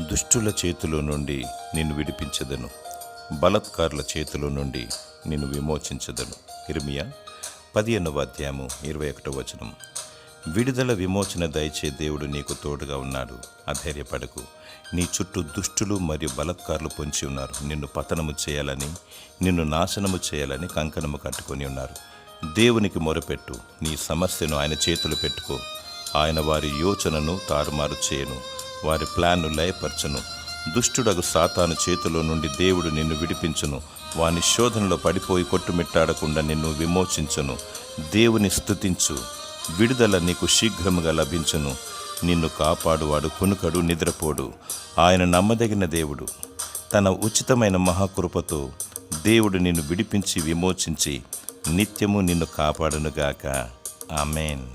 దుష్టుల చేతిలో నుండి నిన్ను విడిపించదను. బలత్కారుల చేతిలో నుండి నిన్ను విమోచించదను. ఇర్మియా పదిహేనవ అధ్యాయము ఇరవై ఒకటో వచనం. విడుదల విమోచన దయచే దేవుడు నీకు తోడుగా ఉన్నాడు. అధైర్యపడకు. నీ చుట్టూ దుష్టులు మరియు బలత్కారులు పొంచి ఉన్నారు. నిన్ను పతనము చేయాలని నిన్ను నాశనము చేయాలని కంకణము కట్టుకొని ఉన్నారు. దేవునికి మొరపెట్టు. నీ సమస్యను ఆయన చేతులు పెట్టుకో. ఆయన వారి యోచనను తారుమారు చేయను. వారి ప్లాన్ను లయపరచను. దుష్టుడగు సాతాను చేతిలో నుండి దేవుడు నిన్ను విడిపించును. వాని శోధనలో పడిపోయి కొట్టుమిట్టాడకుండా నిన్ను విమోచించును. దేవుని స్థుతించు విడుదల నీకు శీఘ్రముగా లభించును. నిన్ను కాపాడువాడు కునుకడు నిద్రపోడు. ఆయన నమ్మదగిన దేవుడు. తన ఉచితమైన మహాకృపతో దేవుడు నిన్ను విడిపించి విమోచించి నిత్యము నిన్ను కాపాడునుగాక. ఆమెన్.